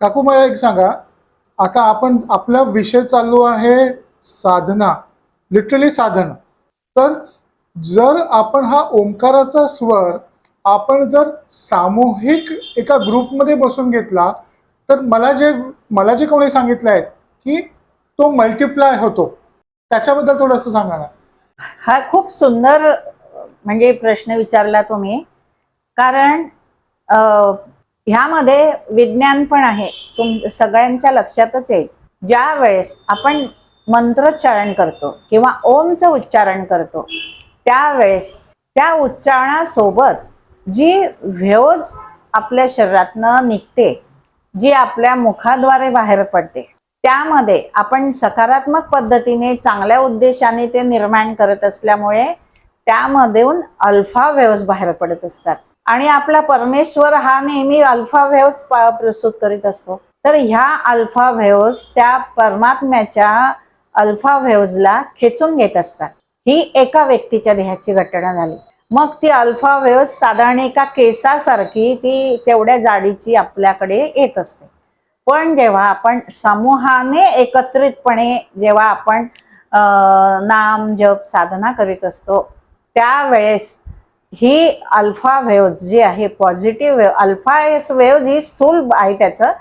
काकू मला एक सांगा. आता आपण आपला विषय चालू आहे साधना लिटरली साधना. तर जर आपण हा ओंकाराचा स्वर आपण जर सामूहिक एका ग्रुपमध्ये बसून घेतला तर मला जे मला जे कोणी सांगितलं आहे की तो मल्टिप्लाय होतो. त्याच्याबद्दल थोडंसं सांगा ना. हा खूप सुंदर म्हणजे प्रश्न विचारला तुम्ही. कारण ह्यामध्ये विज्ञान पण आहे. तुम सगळ्यांच्या लक्षातच येईल. ज्या वेळेस आपण मंत्रोच्चारण करतो किंवा ओमचं उच्चारण करतो त्यावेळेस त्या उच्चारणासोबत जी व्हेवज आपल्या शरीरातनं निघते जी आपल्या मुखाद्वारे बाहेर पडते त्यामध्ये आपण सकारात्मक पद्धतीने चांगल्या उद्देशाने ते निर्माण करत असल्यामुळे त्यामधून अल्फा वेव्स बाहेर पडत असतात. आणि आपला परमेश्वर हा नेहमी अल्फा वेव्स प्रस्तुत करीत असतो. तर ह्या अल्फा वेव्स त्या परमात्म्याच्या अल्फा वेव्सला खेचून घेत असतात. ही एका व्यक्तीच्या देहाची घटना झाली. मग ती अल्फा वेव्स साधारण एका केसासारखी ती तेवढ्या जाडीची आपल्याकडे येत असते. पण जेव्हा आपण समूहाने एकत्रितपणे जेव्हा आपण नाम जप साधना करीत असतो त्यावेळेस ही अल्फा वेव्ज जी आहे पॉझिटिव्ह वेव्ह अल्फा वेव्ज ही स्थूल आहे त्याचं.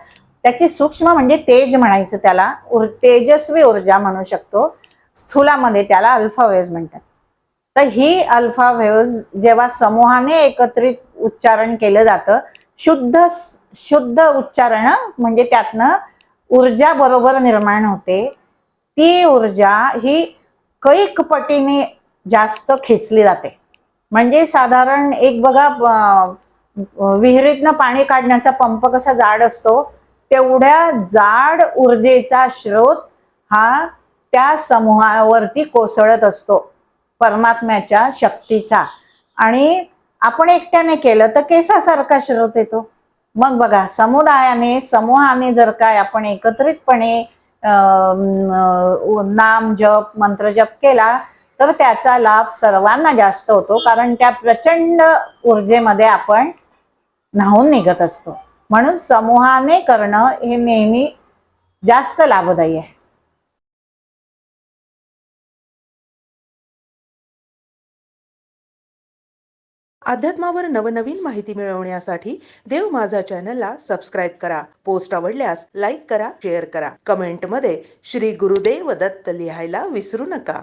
त्याची सूक्ष्म म्हणजे तेज म्हणायचं त्याला. उर तेजस्वी ऊर्जा म्हणू शकतो. स्थूलामध्ये त्याला अल्फा वेव्ज म्हणतात. तर ही अल्फा वेव्ज जेव्हा समूहाने एकत्रित उच्चारण केलं जातं शुद्ध शुद्ध उच्चारण म्हणजे त्यातनं ऊर्जा बरोबर निर्माण होते. ती ऊर्जा ही कैक पटीने जास्त खेचली जाते. म्हणजे साधारण एक बघा विहिरीतनं पाणी काढण्याचा पंप कसा जाड असतो तेवढ्या जाड ऊर्जेचा स्रोत हा त्या समूहावरती कोसळत असतो परमात्म्याच्या शक्तीचा. आणि आपण एकट्याने केलं तर केसासारखा स्रोत येतो. मग बघा समुदायाने समूहाने जर काय आपण एकत्रितपणे नाम जप मंत्र जप केला तर त्याचा लाभ सर्वांना जास्त होतो कारण त्या प्रचंड ऊर्जेमध्ये आपण न्हावून निघत असतो. म्हणून समूहाने करणं हे नेहमी जास्त लाभदायी आहे. अध्यात्मावर नवनवीन माहिती मिळवण्यासाठी देव माझा चॅनलला सबस्क्राईब करा. पोस्ट आवडल्यास लाईक करा शेअर करा. कमेंटमध्ये श्री गुरुदेव दत्त लिहायला विसरू नका.